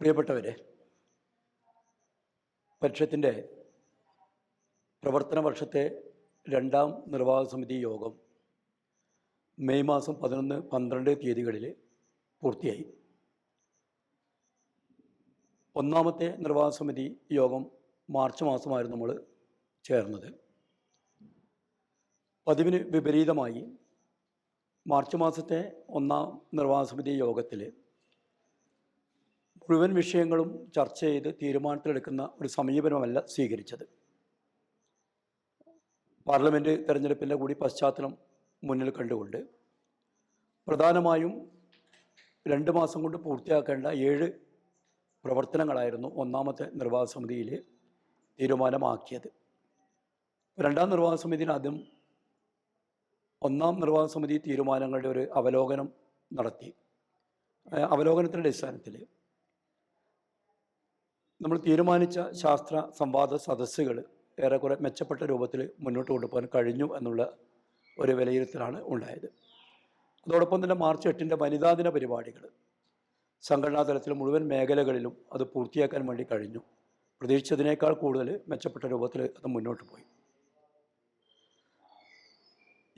പ്രിയപ്പെട്ടവരെ പരിഷത്തിന്റെ പ്രവർത്തന വർഷത്തെ രണ്ടാം നിർവാഹക സമിതി യോഗം മെയ് മാസം പതിനൊന്ന് പന്ത്രണ്ട് തീയതികളിൽ പൂർത്തിയായി. ഒന്നാമത്തെ നിർവാഹക സമിതി യോഗം മാർച്ച് മാസമായിരുന്നു നമ്മൾ ചേർന്നത്. പതിവിന് വിപരീതമായി മാർച്ച് മാസത്തെ ഒന്നാം നിർവാഹക സമിതി യോഗത്തിൽ മുഴുവൻ വിഷയങ്ങളും ചർച്ച ചെയ്ത് തീരുമാനത്തിലെടുക്കുന്ന ഒരു സമീപനമല്ല സ്വീകരിച്ചത്. പാർലമെന്റ് തെരഞ്ഞെടുപ്പിന്റെ കൂടി പശ്ചാത്തലം മുന്നിൽ കണ്ടുകൊണ്ട് പ്രധാനമായും രണ്ട് മാസം കൊണ്ട് പൂർത്തിയാക്കേണ്ട ഏഴ് പ്രവർത്തനങ്ങളായിരുന്നു ഒന്നാമത്തെ നിർവാഹ സമിതിയിൽ തീരുമാനമാക്കിയത്. രണ്ടാം നിർവാഹ സമിതിയിൽ ആദ്യം ഒന്നാം നിർവാഹ സമിതി തീരുമാനങ്ങളുടെ ഒരു അവലോകനം നടത്തി. അവലോകനത്തിന്റെ അടിസ്ഥാനത്തിൽ നമ്മൾ തീരുമാനിച്ച ശാസ്ത്ര സംവാദ സദസ്സുകൾ ഏറെക്കുറെ മെച്ചപ്പെട്ട രൂപത്തിൽ മുന്നോട്ട് കൊണ്ടുപോകാൻ കഴിഞ്ഞു എന്നുള്ള ഒരു വിലയിരുത്തലാണ് ഉണ്ടായത്. അതോടൊപ്പം തന്നെ മാർച്ച് എട്ടിന്റെ വനിതാ ദിന പരിപാടികൾ സംഘടനാ തലത്തിൽ മുഴുവൻ മേഖലകളിലും അത് പൂർത്തിയാക്കാൻ വേണ്ടി കഴിഞ്ഞു. പ്രതീക്ഷിച്ചതിനേക്കാൾ കൂടുതൽ മെച്ചപ്പെട്ട രൂപത്തിൽ അത് മുന്നോട്ട് പോയി.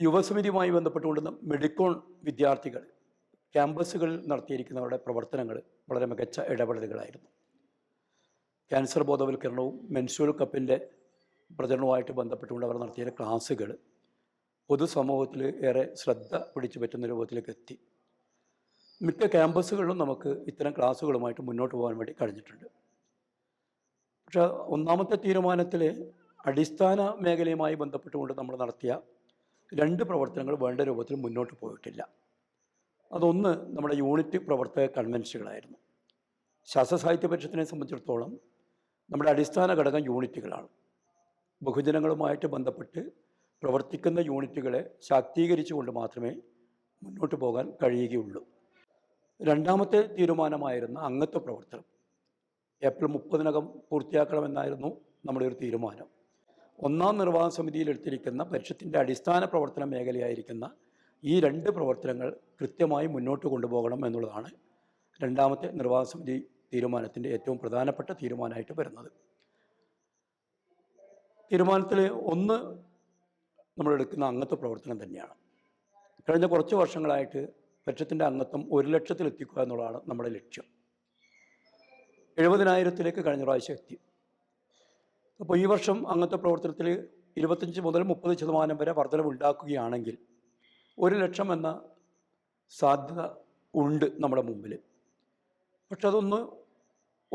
യുവസമിതിയുമായി ബന്ധപ്പെട്ടുകൊണ്ട് മെഡിക്കോൺ വിദ്യാർത്ഥികൾ ക്യാമ്പസുകളിൽ നടത്തിയിരിക്കുന്നവരുടെ പ്രവർത്തനങ്ങൾ വളരെ മികച്ച ഇടപെടലുകളായിരുന്നു. ക്യാൻസർ ബോധവൽക്കരണവും മെൻസ്ട്രൽ കപ്പിന്റെ പ്രചരണവുമായിട്ട് ബന്ധപ്പെട്ടുകൊണ്ട് അവർ നടത്തിയ ക്ലാസ്സുകൾ പൊതുസമൂഹത്തിൽ ഏറെ ശ്രദ്ധ പിടിച്ചു പറ്റുന്ന രൂപത്തിലേക്ക് എത്തി. മിക്ക ക്യാമ്പസുകളിലും നമുക്ക് ഇത്തരം ക്ലാസ്സുകളുമായിട്ട് മുന്നോട്ട് പോകാൻ വേണ്ടി കഴിഞ്ഞിട്ടുണ്ട്. പക്ഷേ ഒന്നാമത്തെ തീരുമാനത്തിൽ അടിസ്ഥാന മേഖലയുമായി ബന്ധപ്പെട്ടുകൊണ്ട് നമ്മൾ നടത്തിയ രണ്ട് പ്രവർത്തനങ്ങൾ വേണ്ട രൂപത്തിൽ മുന്നോട്ട് പോയിട്ടില്ല. അതൊന്ന് നമ്മുടെ യൂണിറ്റ് പ്രവർത്തക കൺവെൻഷനുകളായിരുന്നു. ശാസ്ത്ര സാഹിത്യ പരിഷത്തിനെ സംബന്ധിച്ചിടത്തോളം നമ്മുടെ അടിസ്ഥാന ഘടകം യൂണിറ്റുകളാണ്. ബഹുജനങ്ങളുമായിട്ട് ബന്ധപ്പെട്ട് പ്രവർത്തിക്കുന്ന യൂണിറ്റുകളെ ശാക്തീകരിച്ചുകൊണ്ട് മാത്രമേ മുന്നോട്ട് പോകാൻ കഴിയുകയുള്ളൂ. രണ്ടാമത്തെ തീരുമാനമായിരുന്ന അംഗത്വ പ്രവർത്തനം. ഏപ്രിൽ മുപ്പതിനകം പൂർത്തിയാക്കണമെന്നായിരുന്നു നമ്മുടെ ഒരു തീരുമാനം. ഒന്നാം നിർവാഹ സമിതിയിൽ എടുത്തിരിക്കുന്ന പരിഷത്തിന്റെ അടിസ്ഥാന പ്രവർത്തന മേഖലയായിരിക്കുന്ന ഈ രണ്ട് പ്രവർത്തനങ്ങൾ കൃത്യമായി മുന്നോട്ട് കൊണ്ടുപോകണം എന്നുള്ളതാണ് രണ്ടാമത്തെ നിർവാഹ സമിതി തീരുമാനത്തിന്റെ ഏറ്റവും പ്രധാനപ്പെട്ട തീരുമാനമായിട്ട് വരുന്നത്. തീരുമാനത്തിൽ ഒന്ന് നമ്മളെടുക്കുന്ന അംഗത്വ പ്രവർത്തനം തന്നെയാണ്. കഴിഞ്ഞ കുറച്ച് വർഷങ്ങളായിട്ട് ലക്ഷത്തിന്റെ അംഗത്വം ഒരു ലക്ഷത്തിലെത്തിക്കുക എന്നുള്ളതാണ് നമ്മുടെ ലക്ഷ്യം. എഴുപതിനായിരത്തിലേക്ക് കഴിഞ്ഞ പ്രാവശ്യം എത്തി. അപ്പോൾ ഈ വർഷം അംഗത്വ പ്രവർത്തനത്തിൽ ഇരുപത്തഞ്ച് മുതൽ മുപ്പത് ശതമാനം വരെ വർധനവുണ്ടാക്കുകയാണെങ്കിൽ ഒരു ലക്ഷം എന്ന സാധ്യത ഉണ്ട് നമ്മുടെ മുമ്പിൽ പക്ഷെ അതൊന്ന്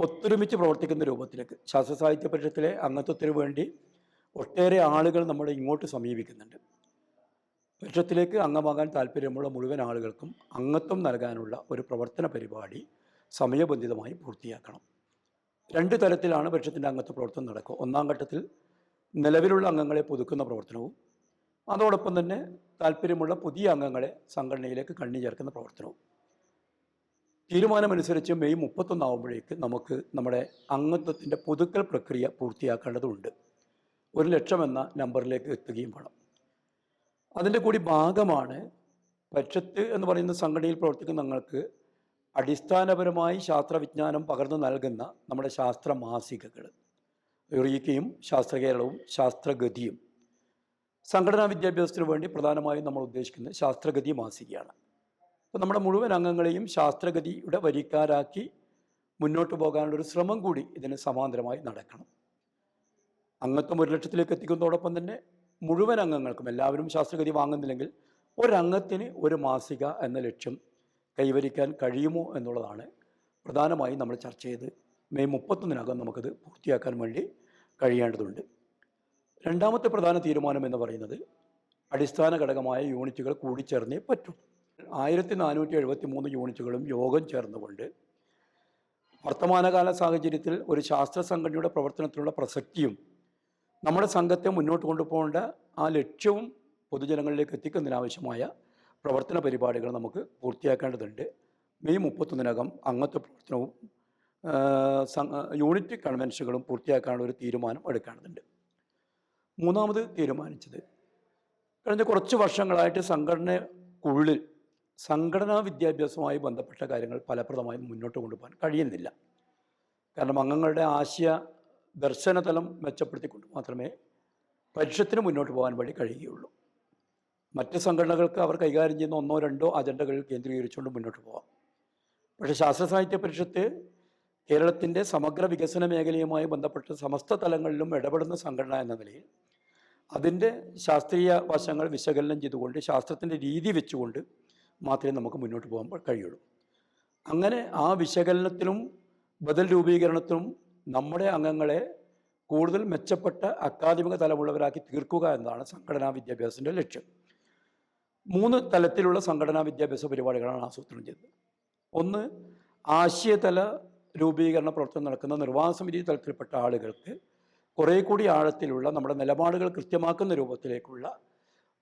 ഒത്തൊരുമിച്ച് പ്രവർത്തിക്കുന്ന രൂപത്തിലേക്ക്. ശാസ്ത്ര സാഹിത്യ പരിഷത്തിലെ അംഗത്വത്തിന് വേണ്ടി ഒട്ടേറെ ആളുകൾ നമ്മളെ ഇങ്ങോട്ട് സമീപിക്കുന്നുണ്ട്. പരിഷത്തിലേക്ക് അംഗമാകാൻ താല്പര്യമുള്ള മുഴുവൻ ആളുകൾക്കും അംഗത്വം നൽകാനുള്ള ഒരു പ്രവർത്തന പരിപാടി സമയബന്ധിതമായി പൂർത്തിയാക്കണം. രണ്ട് തരത്തിലാണ് പരിഷത്തിന്റെ അംഗത്വ പ്രവർത്തനം നടക്കുക. ഒന്നാം ഘട്ടത്തിൽ നിലവിലുള്ള അംഗങ്ങളെ പുതുക്കുന്ന പ്രവർത്തനവും അതോടൊപ്പം തന്നെ താല്പര്യമുള്ള പുതിയ അംഗങ്ങളെ സംഘടനയിലേക്ക് കണ്ണി ചേർക്കുന്ന പ്രവർത്തനവും. തീരുമാനമനുസരിച്ച് മെയ് മുപ്പത്തൊന്നാവുമ്പോഴേക്ക് നമുക്ക് നമ്മുടെ അംഗത്വത്തിന്റെ പുതുക്കൽ പ്രക്രിയ പൂർത്തിയാക്കേണ്ടതുണ്ട്. ഒരു ലക്ഷം എന്ന നമ്പറിലേക്ക് എത്തുകയും വേണം. അതിന്റെ കൂടി ഭാഗമാണ് പക്ഷത്ത് എന്ന് പറയുന്ന സംഘടനയിൽ പ്രവർത്തിക്കുന്ന ഞങ്ങൾക്ക് അടിസ്ഥാനപരമായി ശാസ്ത്രവിജ്ഞാനം പകർന്നു നൽകുന്ന നമ്മുടെ ശാസ്ത്ര മാസികകൾ യുറീക്കയും ശാസ്ത്രകേരളവും ശാസ്ത്രഗതിയും. സംഘടനാ വിദ്യാഭ്യാസത്തിന് വേണ്ടി പ്രധാനമായും നമ്മൾ ഉദ്ദേശിക്കുന്നത് ശാസ്ത്രഗതി മാസികയാണ്. അപ്പോൾ നമ്മുടെ മുഴുവൻ അംഗങ്ങളെയും ശാസ്ത്രഗതിയുടെ വരിക്കാരാക്കി മുന്നോട്ട് പോകാനുള്ളൊരു ശ്രമം കൂടി ഇതിന് സമാന്തരമായി നടക്കണം. അംഗത്വം ഒരു ലക്ഷത്തിലേക്ക് എത്തിക്കുന്നതോടൊപ്പം തന്നെ മുഴുവൻ അംഗങ്ങൾക്കും എല്ലാവരും ശാസ്ത്രഗതി വാങ്ങുന്നില്ലെങ്കിൽ ഒരംഗത്തിന് ഒരു മാസിക എന്ന ലക്ഷ്യം കൈവരിക്കാൻ കഴിയുമോ എന്നുള്ളതാണ് പ്രധാനമായി നമ്മൾ ചർച്ച ചെയ്ത് മെയ് മുപ്പത്തൊന്നിനകം നമുക്കത് പൂർത്തിയാക്കാൻ വേണ്ടി കഴിയേണ്ടതുണ്ട്. രണ്ടാമത്തെ പ്രധാന തീരുമാനം എന്ന് പറയുന്നത് അടിസ്ഥാന ഘടകമായ യൂണിറ്റുകൾ കൂടിച്ചേർന്നേ പറ്റൂ. ആയിരത്തി നാനൂറ്റി എഴുപത്തി മൂന്ന് യൂണിറ്റുകളും യോഗം ചേർന്നുകൊണ്ട് വർത്തമാനകാല സാഹചര്യത്തിൽ ഒരു ശാസ്ത്ര സംഘടനയുടെ പ്രവർത്തനത്തിലുള്ള പ്രസക്തിയും നമ്മുടെ സംഘത്തെ മുന്നോട്ട് കൊണ്ടുപോകേണ്ട ആ ലക്ഷ്യവും പൊതുജനങ്ങളിലേക്ക് എത്തിക്കുന്നതിനാവശ്യമായ പ്രവർത്തന പരിപാടികൾ നമുക്ക് പൂർത്തിയാക്കേണ്ടതുണ്ട്. മെയ് മുപ്പത്തൊന്നിനകം അംഗത്വ പ്രവർത്തനവും യൂണിറ്റ് കൺവെൻഷനുകളും പൂർത്തിയാക്കാനുള്ള ഒരു തീരുമാനം എടുക്കേണ്ടതുണ്ട്. മൂന്നാമത് തീരുമാനിച്ചത് കഴിഞ്ഞ കുറച്ച് വർഷങ്ങളായിട്ട് സംഘടനക്കുള്ളിൽ സംഘടനാ വിദ്യാഭ്യാസവുമായി ബന്ധപ്പെട്ട കാര്യങ്ങൾ ഫലപ്രദമായി മുന്നോട്ട് കൊണ്ടുപോകാൻ കഴിയുന്നില്ല. കാരണം അംഗങ്ങളുടെ ആശയ ദർശനതലം മെച്ചപ്പെടുത്തിക്കൊണ്ട് മാത്രമേ പരിഷത്തിന് മുന്നോട്ട് പോകാൻ വഴി കഴിയുകയുള്ളൂ. മറ്റ് സംഘടനകൾക്ക് അവർ കൈകാര്യം ചെയ്യുന്ന ഒന്നോ രണ്ടോ അജണ്ടകൾ കേന്ദ്രീകരിച്ചുകൊണ്ട് മുന്നോട്ട് പോകാം. പക്ഷേ ശാസ്ത്ര സാഹിത്യ പരിഷത്ത് കേരളത്തിന്റെ സമഗ്ര വികസന മേഖലയുമായി ബന്ധപ്പെട്ട് സമസ്ത തലങ്ങളിലും ഇടപെടുന്ന സംഘടന എന്ന നിലയിൽ അതിന്റെ ശാസ്ത്രീയ വശങ്ങൾ വിശകലനം ചെയ്തുകൊണ്ട് ശാസ്ത്രത്തിന്റെ രീതി വെച്ചുകൊണ്ട് മാത്രമേ നമുക്ക് മുന്നോട്ട് പോകാൻ കഴിയുള്ളൂ. അങ്ങനെ ആ വിശകലനത്തിനും ബദൽ രൂപീകരണത്തിനും നമ്മുടെ അംഗങ്ങളെ കൂടുതൽ മെച്ചപ്പെട്ട അക്കാദമിക തലമുള്ളവരാക്കി തീർക്കുക എന്നതാണ് സംഘടനാ വിദ്യാഭ്യാസത്തിന്റെ ലക്ഷ്യം. മൂന്ന് തലത്തിലുള്ള സംഘടനാ വിദ്യാഭ്യാസ പരിപാടികളാണ് ആസൂത്രണം ചെയ്തത്. ഒന്ന് ആശയതല രൂപീകരണ പ്രവർത്തനം നടക്കുന്ന നിർവാഹ സമിതി തലത്തിൽപ്പെട്ട ആളുകൾക്ക് കുറേ കൂടി ആഴത്തിലുള്ള നമ്മുടെ നിലപാടുകൾ കൃത്യമാക്കുന്ന രൂപത്തിലേക്കുള്ള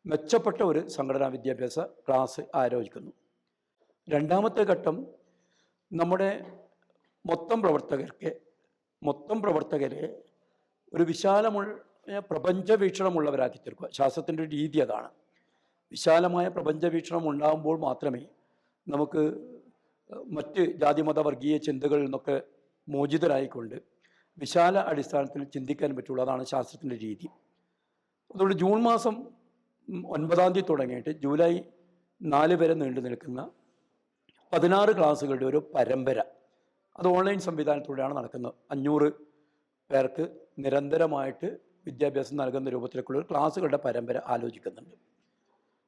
മെച്ചപ്പെട്ട ഒരു സംഘടനാ വിദ്യാഭ്യാസ ക്ലാസ് ആലോചിക്കുന്നു രണ്ടാമത്തെ ഘട്ടം നമ്മുടെ മൊത്തം പ്രവർത്തകർക്ക് മൊത്തം പ്രവർത്തകരെ ഒരു വിശാലമായ പ്രപഞ്ച വീക്ഷണമുള്ളവരാക്കി തീർക്കുക. ശാസ്ത്രത്തിന്റെ രീതി അതാണ്. വിശാലമായ പ്രപഞ്ച വീക്ഷണം ഉണ്ടാകുമ്പോൾ മാത്രമേ നമുക്ക് മറ്റ് ജാതിമത വർഗീയ ചിന്തകളിൽ നിന്നൊക്കെ മോചിതരായിക്കൊണ്ട് വിശാല അടിസ്ഥാനത്തിൽ ചിന്തിക്കാൻ പറ്റുള്ളൂ. അതാണ് ശാസ്ത്രത്തിന്റെ രീതി. അതുകൊണ്ട് ജൂൺ മാസം ഒൻപതാം തീയതി തുടങ്ങിയിട്ട് ജൂലൈ നാല് വരെ നീണ്ടു നിൽക്കുന്ന പതിനാറ് ക്ലാസ്സുകളുടെ ഒരു പരമ്പര. അത് ഓൺലൈൻ സംവിധാനത്തിലൂടെയാണ് നടക്കുന്നത്. അഞ്ഞൂറ് പേർക്ക് നിരന്തരമായിട്ട് വിദ്യാഭ്യാസം നൽകുന്ന രൂപത്തിലേക്കുള്ള ക്ലാസ്സുകളുടെ പരമ്പര ആലോചിക്കുന്നുണ്ട്.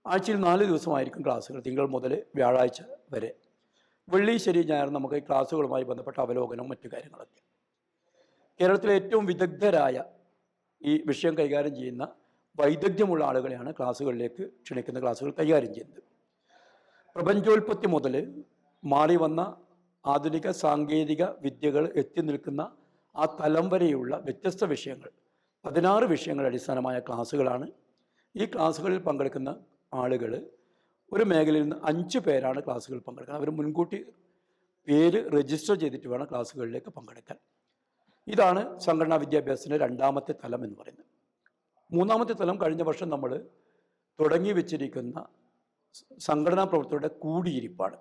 ആഴ്ചയിൽ നാല് ദിവസമായിരിക്കും ക്ലാസ്സുകൾ തിങ്കൾ മുതൽ വ്യാഴാഴ്ച വരെ. വെള്ളി ശരി ഞായർ നമുക്ക് ഈ ക്ലാസ്സുകളുമായി ബന്ധപ്പെട്ട അവലോകനവും മറ്റു കാര്യങ്ങളൊക്കെ. കേരളത്തിലെ ഏറ്റവും വിദഗ്ധരായ ഈ വിഷയം കൈകാര്യം ചെയ്യുന്ന വൈദഗ്ധ്യമുള്ള ആളുകളെയാണ് ക്ലാസ്സുകളിലേക്ക് ക്ഷണിക്കുന്ന ക്ലാസ്സുകൾ കൈകാര്യം ചെയ്യുന്നത്. പ്രപഞ്ചോൽപത്തി മുതൽ മാറി വന്ന ആധുനിക സാങ്കേതിക വിദ്യകൾ എത്തി നിൽക്കുന്ന ആ തലം വരെയുള്ള വ്യത്യസ്ത വിഷയങ്ങൾ പതിനാറ് വിഷയങ്ങൾ അടിസ്ഥാനമായ ക്ലാസ്സുകളാണ് ഈ ക്ലാസ്സുകളിൽ പങ്കെടുക്കുന്ന ആളുകൾ ഒരു മേഖലയിൽ നിന്ന് അഞ്ച് പേരാണ് ക്ലാസ്സുകളിൽ പങ്കെടുക്കുന്നത്. അവർ മുൻകൂട്ടി പേര് രജിസ്റ്റർ ചെയ്തിട്ട് വേണം ക്ലാസ്സുകളിലേക്ക് പങ്കെടുക്കാൻ. ഇതാണ് സംഘടനാ വിദ്യാഭ്യാസത്തിന്റെ രണ്ടാമത്തെ തലം എന്ന് പറയുന്നത്. മൂന്നാമത്തെ തലം കഴിഞ്ഞ വർഷം നമ്മൾ തുടങ്ങി വെച്ചിരിക്കുന്ന സംഘടനാ പ്രവർത്തകരുടെ കൂടിയിരിപ്പാണ്.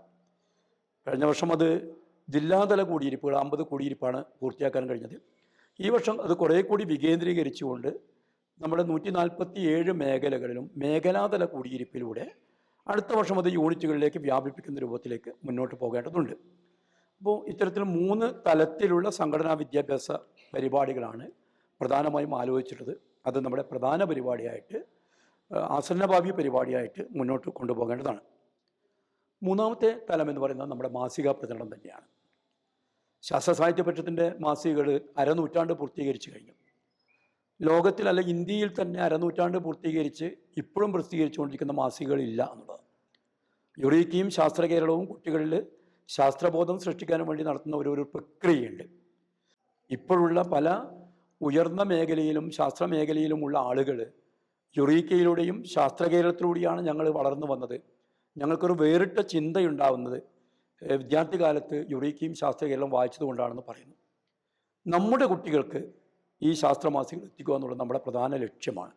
കഴിഞ്ഞ വർഷം അത് ജില്ലാതല കൂടിയിരിപ്പുകൾ അമ്പത് കൂടിയിരിപ്പാണ് പൂർത്തിയാക്കാൻ കഴിഞ്ഞത്. ഈ വർഷം അത് കുറേ കൂടി വികേന്ദ്രീകരിച്ചുകൊണ്ട് നമ്മുടെ നൂറ്റി നാൽപ്പത്തി ഏഴ് മേഖലകളിലും മേഖലാതല കൂടിയിരിപ്പിലൂടെ അടുത്ത വർഷം അത് യൂണിറ്റുകളിലേക്ക് വ്യാപിപ്പിക്കുന്ന രൂപത്തിലേക്ക് മുന്നോട്ട് പോകേണ്ടതുണ്ട്. അപ്പോൾ ഇത്തരത്തിൽ മൂന്ന് തലത്തിലുള്ള സംഘടനാ വിദ്യാഭ്യാസ പരിപാടികളാണ് പ്രധാനമായും ആലോചിച്ചിട്ടുള്ളത്. അത് നമ്മുടെ പ്രധാന പരിപാടിയായിട്ട് ആസന്നഭാവി പരിപാടിയായിട്ട് മുന്നോട്ട് കൊണ്ടുപോകേണ്ടതാണ്. മൂന്നാമത്തെ തലം എന്ന് പറയുന്നത് നമ്മുടെ മാസിക പ്രചരണം തന്നെയാണ്. ശാസ്ത്ര സാഹിത്യ പക്ഷത്തിന്റെ മാസികകൾ അരനൂറ്റാണ്ട് പൂർത്തീകരിച്ചു കഴിഞ്ഞു. ലോകത്തിൽ അല്ല ഇന്ത്യയിൽ തന്നെ അരനൂറ്റാണ്ട് പൂർത്തീകരിച്ച് ഇപ്പോഴും പ്രസിദ്ധീകരിച്ചുകൊണ്ടിരിക്കുന്ന മാസികകളില്ല എന്നുള്ളത്. യുറീക്കയും ശാസ്ത്ര കേരളവും കുട്ടികളിൽ ശാസ്ത്രബോധം സൃഷ്ടിക്കാനും വേണ്ടി നടത്തുന്ന ഒരു ഒരു പ്രക്രിയയുണ്ട്. ഇപ്പോഴുള്ള പല ഉയർന്ന മേഖലയിലും ശാസ്ത്ര മേഖലയിലുമുള്ള ആളുകൾ യുറീക്കയിലൂടെയും ശാസ്ത്ര കേരളത്തിലൂടെയാണ് ഞങ്ങൾ വളർന്നു വന്നത്. ഞങ്ങൾക്കൊരു വേറിട്ട ചിന്തയുണ്ടാവുന്നത് വിദ്യാർത്ഥി കാലത്ത് യുറീക്കയും ശാസ്ത്ര കേരളം വായിച്ചതുകൊണ്ടാണെന്ന് പറയുന്നു. നമ്മുടെ കുട്ടികൾക്ക് ഈ ശാസ്ത്രമാസികൾ എത്തിക്കുക എന്നുള്ളത് നമ്മുടെ പ്രധാന ലക്ഷ്യമാണ്.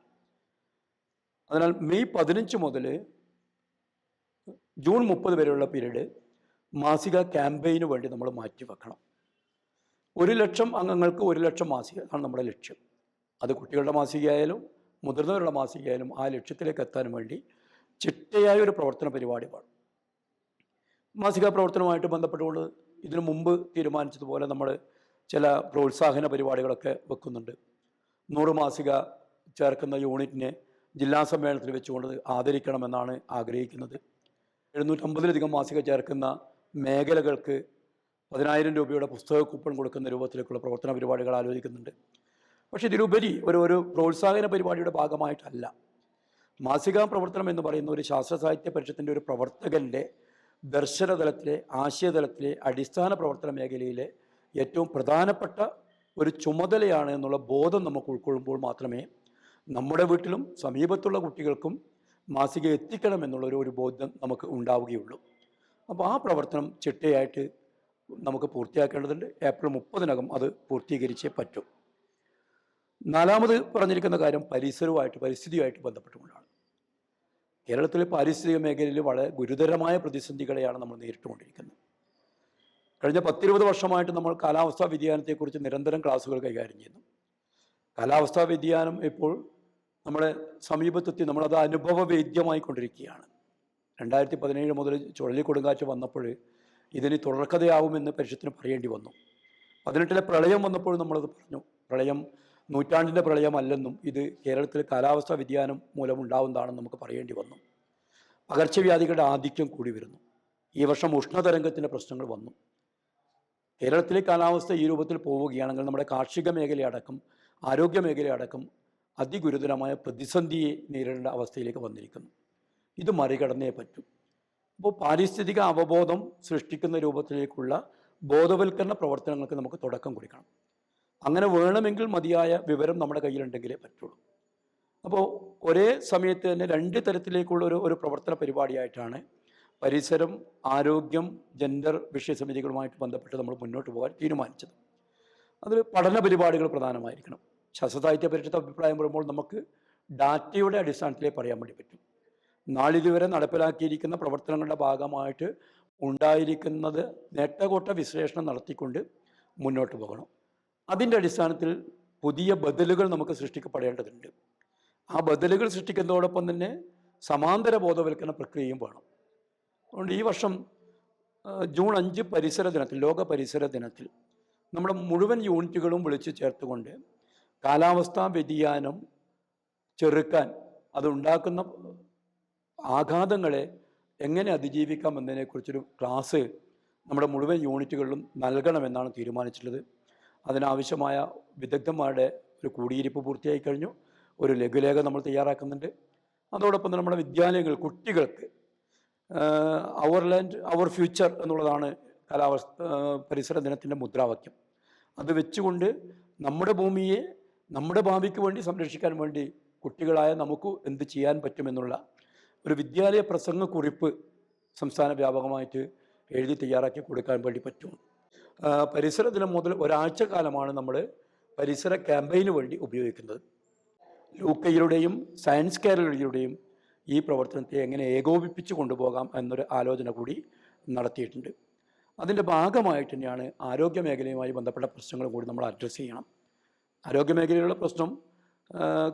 അതിനാൽ മെയ് പതിനഞ്ച് മുതൽ ജൂൺ മുപ്പത് വരെയുള്ള പീരീഡ് മാസിക ക്യാമ്പയിന് വേണ്ടി നമ്മൾ മാറ്റി വെക്കണം ഒരു ലക്ഷം അംഗങ്ങൾക്ക് ഒരു ലക്ഷം മാസിക ആണ് നമ്മുടെ ലക്ഷ്യം. അത് കുട്ടികളുടെ മാസികയായാലും മുതിർന്നവരുടെ മാസികയായാലും ആ ലക്ഷ്യത്തിലേക്ക് എത്താൻ വേണ്ടി ചിട്ടയായ ഒരു പ്രവർത്തന പരിപാടി വേണം മാസിക പ്രവർത്തനവുമായിട്ട് ബന്ധപ്പെട്ടുകൊണ്ട് ഇതിനു മുമ്പ് തീരുമാനിച്ചതുപോലെ നമ്മൾ ചില പ്രോത്സാഹന പരിപാടികളൊക്കെ വെക്കുന്നുണ്ട്. നൂറ് മാസിക ചേർക്കുന്ന യൂണിറ്റിനെ ജില്ലാ സമ്മേളനത്തിൽ വെച്ചുകൊണ്ട് ആദരിക്കണമെന്നാണ് ആഗ്രഹിക്കുന്നത്. എഴുന്നൂറ്റമ്പതിലധികം മാസിക ചേർക്കുന്ന മേഖലകൾക്ക് പതിനായിരം രൂപയുടെ പുസ്തക കൂപ്പൺ കൊടുക്കുന്ന രൂപത്തിലേക്കുള്ള പ്രവർത്തന പരിപാടികൾ ആലോചിക്കുന്നുണ്ട്. പക്ഷേ ഇതിലുപരി ഒരു ഒരു പ്രോത്സാഹന പരിപാടിയുടെ ഭാഗമായിട്ടല്ല. മാസികാ പ്രവർത്തനം എന്ന് പറയുന്ന ഒരു ശാസ്ത്ര സാഹിത്യ പരിഷത്തിന്റെ ഒരു പ്രവർത്തകന്റെ ദർശനതലത്തിലെ ആശയതലത്തിലെ അടിസ്ഥാന പ്രവർത്തന മേഖലയിലെ ഏറ്റവും പ്രധാനപ്പെട്ട ഒരു ചുമതലയാണ് എന്നുള്ള ബോധം നമുക്ക് ഉൾക്കൊള്ളുമ്പോൾ മാത്രമേ നമ്മുടെ വീട്ടിലും സമീപത്തുള്ള കുട്ടികൾക്കും മാസിക എത്തിക്കണം എന്നുള്ളൊരു ഒരു ബോധം നമുക്ക് ഉണ്ടാവുകയുള്ളൂ. അപ്പോൾ ആ പ്രവർത്തനം ചിട്ടയായിട്ട് നമുക്ക് പൂർത്തിയാക്കേണ്ടതുണ്ട്. ഏപ്രിൽ മുപ്പതിനകം അത് പൂർത്തീകരിച്ചേ പറ്റും. നാലാമത് പറഞ്ഞിരിക്കുന്ന കാര്യം പരിസരവുമായിട്ട് പരിസ്ഥിതിയുമായിട്ട് ബന്ധപ്പെട്ടുകൊണ്ടാണ്. കേരളത്തിലെ പാരിസ്ഥിതിക മേഖലയിൽ വളരെ ഗുരുതരമായ പ്രതിസന്ധികളെയാണ് നമ്മൾ നേരിട്ടുകൊണ്ടിരിക്കുന്നത്. കഴിഞ്ഞ പത്തിരുപത് വർഷമായിട്ട് നമ്മൾ കാലാവസ്ഥാ വ്യതിയാനത്തെക്കുറിച്ച് നിരന്തരം ക്ലാസ്സുകൾ കൈകാര്യം ചെയ്യുന്നു. കാലാവസ്ഥാ വ്യതിയാനം ഇപ്പോൾ നമ്മുടെ സമീപത്തെത്തി നമ്മളത് അനുഭവവേദ്യമായി കൊണ്ടിരിക്കുകയാണ് രണ്ടായിരത്തി പതിനേഴ് മുതൽ ചുഴലിക്കൊടുങ്കാറ്റ് വന്നപ്പോൾ ഇതിന് തുടർക്കഥയാവുമെന്ന് പരിഷത്തിന് പറയേണ്ടി വന്നു. പതിനെട്ടിലെ പ്രളയം വന്നപ്പോൾ നമ്മളത് പറഞ്ഞു. പ്രളയം നൂറ്റാണ്ടിന്റെ പ്രളയമല്ലെന്നും ഇത് കേരളത്തിൽ കാലാവസ്ഥാ വ്യതിയാനം മൂലമുണ്ടാവുന്നതാണെന്ന് നമുക്ക് പറയേണ്ടി വന്നു. പകർച്ചവ്യാധികളുടെ ആധിക്യം കൂടി വരുന്നു. ഈ വർഷം ഉഷ്ണതരംഗത്തിന്റെ പ്രശ്നങ്ങൾ വന്നു. കേരളത്തിലെ കാലാവസ്ഥ ഈ രൂപത്തിൽ പോവുകയാണെങ്കിൽ നമ്മുടെ കാർഷിക മേഖലയടക്കം ആരോഗ്യ മേഖലയടക്കം അതിഗുരുതരമായ പ്രതിസന്ധിയെ നേരിടേണ്ട അവസ്ഥയിലേക്ക് വന്നിരിക്കുന്നു. ഇത് മറികടന്നേ പറ്റൂ. അപ്പോൾ പാരിസ്ഥിതിക അവബോധം സൃഷ്ടിക്കുന്ന രൂപത്തിലേക്കുള്ള ബോധവൽക്കരണ പ്രവർത്തനങ്ങൾക്ക് നമുക്ക് തുടക്കം കുറിക്കണം. അങ്ങനെ വേണമെങ്കിൽ മതിയായ വിവരം നമ്മുടെ കയ്യിലുണ്ടെങ്കിലേ പറ്റുള്ളൂ. അപ്പോൾ ഒരേ സമയത്ത് തന്നെ രണ്ട് തരത്തിലേക്കുള്ള ഒരു ഒരു പ്രവർത്തന പരിപാടിയായിട്ടാണ് പരിസരം ആരോഗ്യം ജെൻഡർ വിഷയ സമിതികളുമായിട്ട് ബന്ധപ്പെട്ട് നമ്മൾ മുന്നോട്ട് പോകാൻ തീരുമാനിച്ചത്. അതിൽ പഠന പരിപാടികൾ പ്രധാനമായിരിക്കണം. ശാസ്ത്രസാഹിത്യ പരിഷത്ത് അഭിപ്രായം പറയുമ്പോൾ നമുക്ക് ഡാറ്റയുടെ അടിസ്ഥാനത്തിലേ പറയാൻ വേണ്ടി പറ്റും. നാളിതുവരെ നടപ്പിലാക്കിയിരിക്കുന്ന പ്രവർത്തനങ്ങളുടെ ഭാഗമായിട്ട് ഉണ്ടായിരിക്കുന്നത് നേട്ടകോട്ട വിശ്ലേഷണം നടത്തിക്കൊണ്ട് മുന്നോട്ട് പോകണം. അതിന്റെ അടിസ്ഥാനത്തിൽ പുതിയ ബദലുകൾ നമുക്ക് സൃഷ്ടിക്കപ്പെടേണ്ടതുണ്ട്. ആ ബദലുകൾ സൃഷ്ടിക്കുന്നതോടൊപ്പം തന്നെ സമാന്തര ബോധവൽക്കരണ പ്രക്രിയയും വേണം. അതുകൊണ്ട് ഈ വർഷം ജൂൺ അഞ്ച് പരിസര ദിനത്തിൽ ലോക പരിസര ദിനത്തിൽ നമ്മുടെ മുഴുവൻ യൂണിറ്റുകളും വിളിച്ചു ചേർത്തുകൊണ്ട് കാലാവസ്ഥാ വ്യതിയാനം ചെറുക്കാൻ അതുണ്ടാക്കുന്ന ആഘാതങ്ങളെ എങ്ങനെ അതിജീവിക്കാം എന്നതിനെക്കുറിച്ചൊരു ക്ലാസ് നമ്മുടെ മുഴുവൻ യൂണിറ്റുകളിലും നൽകണമെന്നാണ് തീരുമാനിച്ചിട്ടുള്ളത്. അതിനാവശ്യമായ വിദഗ്ധന്മാരുടെ ഒരു കൂടിയിരിപ്പ് പൂർത്തിയായി കഴിഞ്ഞു. ഒരു ലഘുലേഖ നമ്മൾ തയ്യാറാക്കുന്നുണ്ട്. അതോടൊപ്പം നമ്മുടെ വിദ്യാലയങ്ങൾ കുട്ടികൾക്ക് അവർ ലാൻഡ് അവർ ഫ്യൂച്ചർ എന്നുള്ളതാണ് കാലാവസ്ഥ പരിസര ദിനത്തിന്റെ മുദ്രാവാക്യം. അത് വെച്ചുകൊണ്ട് നമ്മുടെ ഭൂമിയെ നമ്മുടെ ഭാവിക്ക് വേണ്ടി സംരക്ഷിക്കാൻ വേണ്ടി കുട്ടികളായ നമുക്ക് എന്ത് ചെയ്യാൻ പറ്റുമെന്നുള്ള ഒരു വിദ്യാലയ പ്രസംഗ കുറിപ്പ് സംസ്ഥാന വ്യാപകമായിട്ട് എഴുതി തയ്യാറാക്കി കൊടുക്കാൻ വേണ്ടി പറ്റും. പരിസര ദിനം മുതൽ ഒരാഴ്ച കാലമാണ് നമ്മൾ പരിസര ക്യാമ്പയിന് വേണ്ടി ഉപയോഗിക്കുന്നത്. ലൂക്കയിലൂടെയും സയൻസ് കേരളയിലൂടെയും ഈ പ്രവർത്തനത്തെ എങ്ങനെ ഏകോപിപ്പിച്ച് കൊണ്ടുപോകാം എന്നൊരു ആലോചന കൂടി നടത്തിയിട്ടുണ്ട്. അതിന്റെ ഭാഗമായിട്ട് തന്നെയാണ് ആരോഗ്യ മേഖലയുമായി ബന്ധപ്പെട്ട പ്രശ്നങ്ങൾ കൂടി നമ്മൾ അഡ്രസ്സ് ചെയ്യണം. ആരോഗ്യ മേഖലയിലുള്ള പ്രശ്നം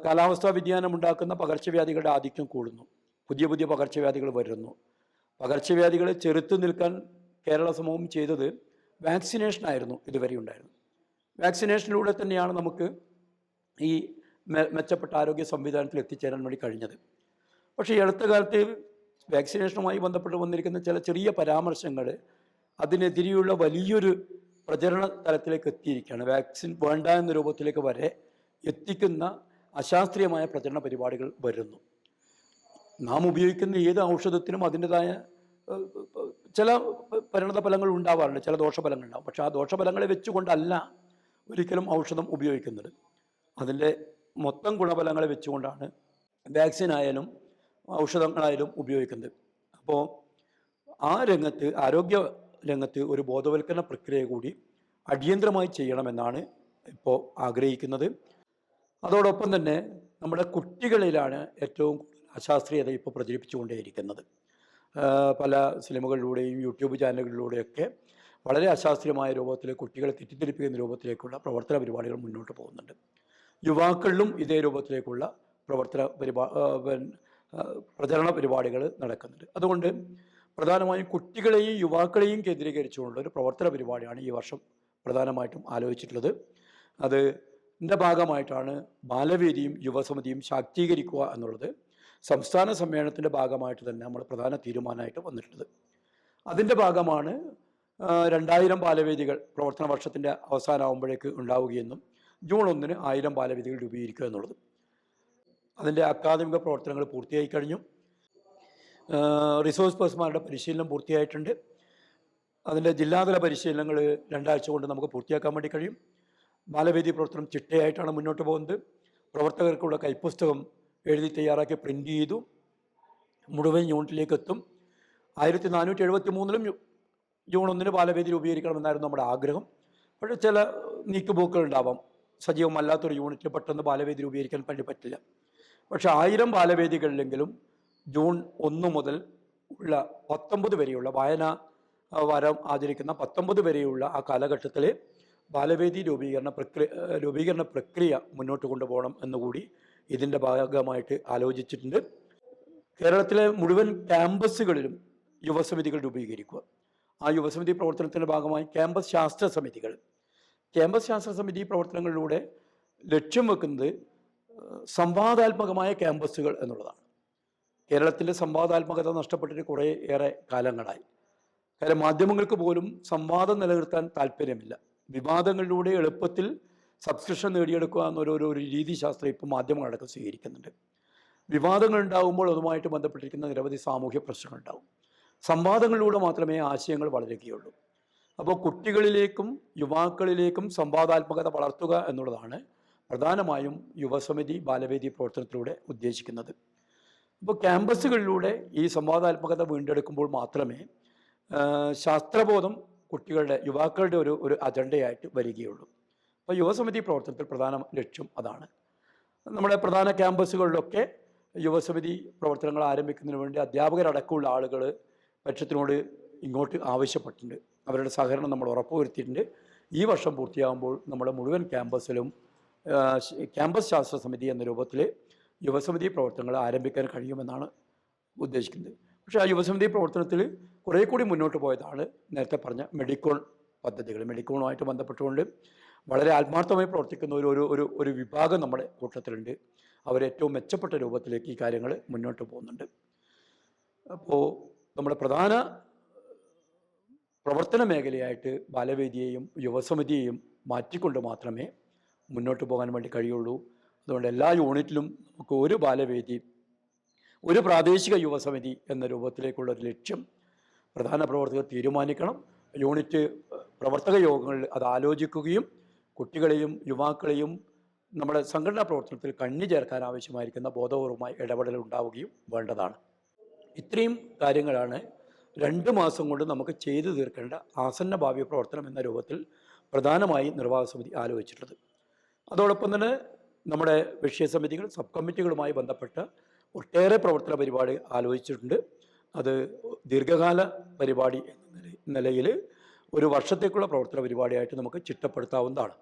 കാലാവസ്ഥാ വ്യതിയാനം ഉണ്ടാക്കുന്ന പകർച്ചവ്യാധികളുടെ ആധിക്യം കൂടുന്നു. പുതിയ പുതിയ പകർച്ചവ്യാധികൾ വരുന്നു. പകർച്ചവ്യാധികളെ ചെറുത്തു നിൽക്കാൻ കേരള സമൂഹം ചെയ്തത് വാക്സിനേഷൻ ആയിരുന്നു ഇതുവരെ ഉണ്ടായിരുന്നു വാക്സിനേഷനിലൂടെ തന്നെയാണ് നമുക്ക് ഈ മെച്ചപ്പെട്ട ആരോഗ്യ സംവിധാനത്തിൽ എത്തിച്ചേരാൻ വേണ്ടി കഴിഞ്ഞത്. പക്ഷേ അടുത്ത കാലത്ത് വാക്സിനേഷനുമായി ബന്ധപ്പെട്ട് വന്നിരിക്കുന്ന ചില ചെറിയ പരാമർശങ്ങൾ അതിനെതിരെയുള്ള വലിയൊരു പ്രചരണ തലത്തിലേക്ക് എത്തിയിരിക്കുകയാണ്. വാക്സിൻ വേണ്ട എന്ന രൂപത്തിലേക്ക് വരെ എത്തിക്കുന്ന അശാസ്ത്രീയമായ പ്രചരണ പരിപാടികൾ വരുന്നു. നാം ഉപയോഗിക്കുന്ന ഏത് ഔഷധത്തിനും അതിന്റെതായ ചില പരിണത ഫലങ്ങൾ ഉണ്ടാവാറുണ്ട് ചില ദോഷഫലങ്ങൾ ഉണ്ടാവും പക്ഷെ ആ ദോഷഫലങ്ങളെ വെച്ചുകൊണ്ടല്ല ഒരിക്കലും ഔഷധം ഉപയോഗിക്കുന്നത്. അതിന്റെ മൊത്തം ഗുണഫലങ്ങളെ വെച്ചുകൊണ്ടാണ് വാക്സിൻ ആയാലും ഔഷധങ്ങളായാലും ഉപയോഗിക്കുന്നത്. അപ്പോൾ ആ രംഗത്ത് ആരോഗ്യ രംഗത്ത് ഒരു ബോധവൽക്കരണ പ്രക്രിയ കൂടി അടിയന്തരമായി ചെയ്യണമെന്നാണ് ഇപ്പോൾ ആഗ്രഹിക്കുന്നത്. അതോടൊപ്പം തന്നെ നമ്മുടെ കുട്ടികളിലാണ് ഏറ്റവും അശാസ്ത്രീയത ഇപ്പോൾ പ്രചരിപ്പിച്ചുകൊണ്ടേയിരിക്കുന്നത്. പല സിനിമകളിലൂടെയും യൂട്യൂബ് ചാനലുകളിലൂടെയൊക്കെ വളരെ അശാസ്ത്രീയമായ രൂപത്തിൽ കുട്ടികളെ തെറ്റിദ്ധരിപ്പിക്കുന്ന രൂപത്തിലേക്കുള്ള പ്രവർത്തന പരിപാടികൾ മുന്നോട്ട് പോകുന്നുണ്ട്. യുവാക്കളിലും ഇതേ രൂപത്തിലേക്കുള്ള പ്രവർത്തന പരിപാ പ്രചരണ പരിപാടികൾ നടക്കുന്നുണ്ട്. അതുകൊണ്ട് പ്രധാനമായും കുട്ടികളെയും യുവാക്കളെയും കേന്ദ്രീകരിച്ചുകൊണ്ടുള്ള ഒരു പ്രവർത്തന പരിപാടിയാണ് ഈ വർഷം പ്രധാനമായിട്ടും ആലോചിച്ചിട്ടുള്ളത്. അത് ഭാഗമായിട്ടാണ് ബാലവേദിയും യുവസമിതിയും ശാക്തീകരിക്കുക എന്നുള്ളത് സംസ്ഥാന സമ്മേളനത്തിന്റെ ഭാഗമായിട്ട് തന്നെ നമ്മൾ പ്രധാന തീരുമാനമായിട്ട് വന്നിട്ടുള്ളത്. അതിന്റെ ഭാഗമാണ് രണ്ടായിരം ബാലവേദികൾ പ്രവർത്തന വർഷത്തിന്റെ അവസാനമാകുമ്പോഴേക്ക് ഉണ്ടാവുകയെന്നും ജൂൺ ഒന്നിന് ആയിരം ബാലവേദികൾ രൂപീകരിക്കുക എന്നുള്ളത്. അതിന്റെ അക്കാദമിക പ്രവർത്തനങ്ങൾ പൂർത്തിയായി കഴിഞ്ഞു. റിസോഴ്സ് പേഴ്സന്മാരുടെ പരിശീലനം പൂർത്തിയായിട്ടുണ്ട്. അതിന്റെ ജില്ലാതല പരിശീലനങ്ങൾ രണ്ടാഴ്ച കൊണ്ട് നമുക്ക് പൂർത്തിയാക്കാൻ വേണ്ടി കഴിയും. ബാലവേദി പ്രവർത്തനം ചിട്ടയായിട്ടാണ് മുന്നോട്ട് പോകുന്നത്. പ്രവർത്തകർക്കുള്ള കൈപ്പുസ്തകം എഴുതി തയ്യാറാക്കി പ്രിന്റ് ചെയ്തു. മുഴുവൻ യൂണിറ്റിലേക്ക് എത്തും ആയിരത്തി നാനൂറ്റി എഴുപത്തി മൂന്നിലും ജൂൺ ഒന്നിന് ബാലവേദി രൂപീകരിക്കണമെന്നായിരുന്നു നമ്മുടെ ആഗ്രഹം. പക്ഷേ ചില നീക്കുപോക്കുകൾ ഉണ്ടാവാം. സജീവമല്ലാത്തൊരു യൂണിറ്റ് പെട്ടെന്ന് ബാലവേദി രൂപീകരിക്കാൻ വേണ്ടി പറ്റില്ല. പക്ഷേ ആയിരം ബാലവേദികളിലെങ്കിലും ജൂൺ ഒന്ന് മുതൽ ഉള്ള പത്തൊമ്പത് വരെയുള്ള വായന വരം ആചരിക്കുന്ന പത്തൊമ്പത് വരെയുള്ള ആ കാലഘട്ടത്തിലെ ബാലവേദി രൂപീകരണ പ്രക്രിയ രൂപീകരണ പ്രക്രിയ മുന്നോട്ട് കൊണ്ടുപോകണം എന്നുകൂടി ഇതിന്റെ ഭാഗമായിട്ട് ആലോചിച്ചിട്ടുണ്ട്. കേരളത്തിലെ മുഴുവൻ ക്യാമ്പസുകളിലും യുവസമിതികൾ രൂപീകരിക്കുക. ആ യുവസമിതി പ്രവർത്തനത്തിന്റെ ഭാഗമായി ക്യാമ്പസ് ശാസ്ത്ര സമിതികൾ. ക്യാമ്പസ് ശാസ്ത്ര സമിതി പ്രവർത്തനങ്ങളിലൂടെ ലക്ഷ്യം വെക്കുന്നത് സംവാദാത്മകമായ ക്യാമ്പസുകൾ എന്നുള്ളതാണ്. കേരളത്തിന്റെ സംവാദാത്മകത നഷ്ടപ്പെട്ടിട്ട് കുറേ ഏറെ കാലങ്ങളായി. കാര്യം മാധ്യമങ്ങൾക്ക് പോലും സംവാദം നിലനിർത്താൻ താല്പര്യമില്ല. വിവാദങ്ങളിലൂടെ എളുപ്പത്തിൽ സബ്സ്ക്രിപ്ഷൻ നേടിയെടുക്കുക എന്നൊരു ഒരു രീതിശാസ്ത്രം ഇപ്പോൾ മാധ്യമങ്ങളടക്കം സ്വീകരിക്കുന്നുണ്ട്. വിവാദങ്ങൾ ഉണ്ടാകുമ്പോൾ അതുമായിട്ട് ബന്ധപ്പെട്ടിരിക്കുന്ന നിരവധി സാമൂഹ്യ പ്രശ്നങ്ങൾ ഉണ്ടാകും സംവാദങ്ങളിലൂടെ മാത്രമേ ആശയങ്ങൾ വളരുകയുള്ളൂ. അപ്പോൾ കുട്ടികളിലേക്കും യുവാക്കളിലേക്കും സംവാദാത്മകത വളർത്തുക എന്നുള്ളതാണ് പ്രധാനമായും യുവസമിതി ബാലവേദി പ്രവർത്തനത്തിലൂടെ ഉദ്ദേശിക്കുന്നത്. അപ്പോൾ ക്യാമ്പസുകളിലൂടെ ഈ സംവാദാത്മകത വീണ്ടെടുക്കുമ്പോൾ മാത്രമേ ശാസ്ത്രബോധം കുട്ടികളുടെ യുവാക്കളുടെ ഒരു ഒരു അജണ്ടയായിട്ട് വരികയുള്ളൂ. അപ്പോൾ യുവസമിതി പ്രവർത്തനത്തിൽ പ്രധാന ലക്ഷ്യം അതാണ്. നമ്മുടെ പ്രധാന ക്യാമ്പസുകളിലൊക്കെ യുവസമിതി പ്രവർത്തനങ്ങൾ ആരംഭിക്കുന്നതിന് വേണ്ടി അധ്യാപകരടക്കമുള്ള ആളുകൾ പക്ഷത്തിനോട് ഇങ്ങോട്ട് ആവശ്യപ്പെട്ടിട്ടുണ്ട്. അവരുടെ സഹകരണം നമ്മൾ ഉറപ്പുവരുത്തിയിട്ടുണ്ട്. ഈ വർഷം പൂർത്തിയാകുമ്പോൾ നമ്മുടെ മുഴുവൻ ക്യാമ്പസിലും ക്യാമ്പസ് ശാസ്ത്ര സമിതി എന്ന രൂപത്തിൽ യുവസമിതി പ്രവർത്തനങ്ങൾ ആരംഭിക്കാൻ കഴിയുമെന്നാണ് ഉദ്ദേശിക്കുന്നത്. പക്ഷേ ആ യുവസമിതി പ്രവർത്തനത്തിൽ കുറേ കൂടി മുന്നോട്ട് പോയതാണ് നേരത്തെ പറഞ്ഞ മെഡിക്കോൺ പദ്ധതികൾ. മെഡിക്കോണുമായിട്ട് ബന്ധപ്പെട്ടുകൊണ്ട് വളരെ ആത്മാർത്ഥമായി പ്രവർത്തിക്കുന്ന ഒരു ഒരു ഒരു വിഭാഗം നമ്മുടെ കൂട്ടത്തിലുണ്ട്. അവരേറ്റവും മെച്ചപ്പെട്ട രൂപത്തിലേക്ക് ഈ കാര്യങ്ങൾ മുന്നോട്ട് പോകുന്നുണ്ട്. അപ്പോൾ നമ്മുടെ പ്രധാന പ്രവർത്തന മേഖലയായിട്ട് ബാലവേദിയെയും യുവസമിതിയെയും മാറ്റിക്കൊണ്ട് മാത്രമേ മുന്നോട്ട് പോകാൻ വേണ്ടി കഴിയുള്ളൂ. അതുകൊണ്ട് എല്ലാ യൂണിറ്റിലും നമുക്ക് ഒരു ബാലവേദി ഒരു പ്രാദേശിക യുവസമിതി എന്ന രൂപത്തിലേക്കുള്ള ഒരു ലക്ഷ്യം പ്രധാന പ്രവർത്തകർ തീരുമാനിക്കണം. യൂണിറ്റ് പ്രവർത്തക യോഗങ്ങളിൽ അത് ആലോചിക്കുകയും കുട്ടികളെയും യുവാക്കളെയും നമ്മുടെ സംഘടനാ പ്രവർത്തനത്തിൽ കണ്ണി ചേർക്കാൻ ആവശ്യമായിരിക്കുന്ന ബോധപൂർവമായ ഇടപെടൽ ഉണ്ടാവുകയും വേണ്ടതാണ്. ഇത്രയും കാര്യങ്ങളാണ് രണ്ട് മാസം കൊണ്ട് നമുക്ക് ചെയ്തു തീർക്കേണ്ട ആസന്ന ഭാവി പ്രവർത്തനം എന്ന രൂപത്തിൽ പ്രധാനമായി നിർവാഹക സമിതി ആലോചിച്ചിട്ടുള്ളത്. അതോടൊപ്പം തന്നെ നമ്മുടെ വിഷയസമിതികൾ സബ് കമ്മിറ്റികളുമായി ബന്ധപ്പെട്ട് ഒട്ടേറെ പ്രവർത്തന പരിപാടി ആലോചിച്ചിട്ടുണ്ട്. അത് ദീർഘകാല പരിപാടി എന്ന നില- നിലയിൽ ഒരു വർഷത്തേക്കുള്ള പ്രവർത്തന പരിപാടിയായിട്ട് നമുക്ക് ചിട്ടപ്പെടുത്താവുന്നതാണ്.